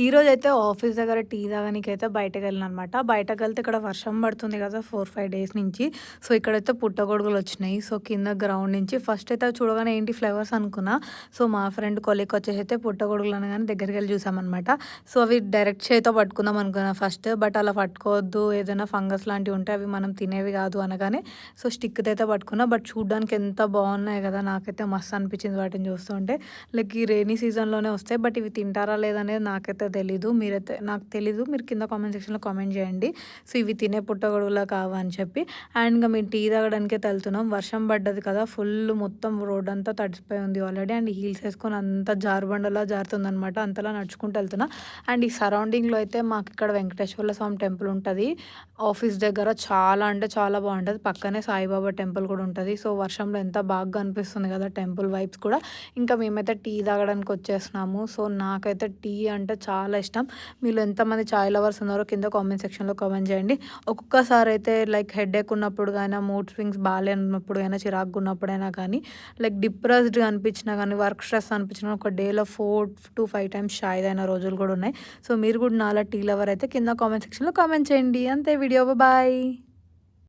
ఈరోజు అయితే ఆఫీస్ దగ్గర టీ తాగడానికి అయితే బయటకు వెళ్ళిన అనమాట బయటకు వెళ్తే ఇక్కడ వర్షం పడుతుంది కదా ఫోర్ ఫైవ్ డేస్ నుంచి. సో ఇక్కడైతే పుట్టగొడుగులు వచ్చినాయి. సో కింద గ్రౌండ్ నుంచి ఫస్ట్ అయితే చూడగానే ఏంటి ఫ్లవర్స్ అనుకున్నా. సో మా ఫ్రెండ్ కొలిక్ వచ్చేసి అయితే పుట్టగొడుగులు అనగానే దగ్గరికి వెళ్ళి చూసామన్నమాట సో అవి డైరెక్ట్ చేతితో పట్టుకుందాం అనుకున్నా ఫస్ట్. బట్ అలా పట్టుకోవద్దు ఏదైనా ఫంగస్ లాంటివి ఉంటే అవి మనం తినేవి కాదు అనగానే. సో స్టిక్తో అయితే పట్టుకున్నా. బట్ చూడడానికి ఎంత బాగున్నాయి కదా నాకైతే మస్తు అనిపించింది వాటిని చూస్తుంటే. లైక్ ఈ రెయినీ సీజన్లోనే వస్తాయి. బట్ ఇవి తింటారా లేదనేది నాకైతే అయితే తెలీదు. మీరైతే నాకు తెలీదు. మీరు కింద కామెంట్ సెక్షన్లో కామెంట్ చేయండి. సో ఇవి తినే పుట్టగొడుగులా కావా అని చెప్పి. అండ్ ఇంకా మేము టీ తాగడానికే వెళ్తున్నాం వర్షం పడ్డది కదా ఫుల్ మొత్తం రోడ్ అంతా తడిసిపోయి ఉంది ఆల్రెడీ. అండ్ హీల్స్ వేసుకొని అంతా జారుబండలా జారుతుంది అనమాట అంతలా నడుచుకుంటూ వెళ్తున్నా. అండ్ ఈ సరౌండింగ్లో అయితే మాకు ఇక్కడ వెంకటేశ్వర స్వామి టెంపుల్ ఉంటుంది. ఆఫీస్ దగ్గర చాలా అంటే చాలా బాగుంటుంది. పక్కనే సాయిబాబా టెంపుల్ కూడా ఉంటుంది. సో వర్షంలో ఎంత బాగా అనిపిస్తుంది కదా టెంపుల్ వైబ్స్ కూడా. ఇంకా మేమైతే టీ తాగడానికి వచ్చేస్తున్నాము సో నాకైతే టీ అంటే చాలా చాలా ఇష్టం. మీరు ఎంతమంది చాయ్ లవర్స్ ఉన్నారో కింద కామెంట్ సెక్షన్లో కామెంట్ చేయండి. ఒక్కొక్కసారి అయితే లైక్ హెడ్ఏక్ ఉన్నప్పుడు కానీ మూడ్ స్వింగ్స్ బాగాలేనప్పుడు అయినా చిరాకు ఉన్నప్పుడైనా కానీ లైక్ డిప్రెస్డ్గా అనిపించినా కానీ వర్క్ స్ట్రెస్ అనిపించినా ఒక డేలో ఫోర్ టు ఫైవ్ టైమ్స్ షాయ్ అయిన రోజులు కూడా ఉన్నాయి. సో మీరు కూడా నాలా టీ లవర్ అయితే కింద కామెంట్ సెక్షన్లో కామెంట్ చేయండి. అంతే వీడియో. బాయ్.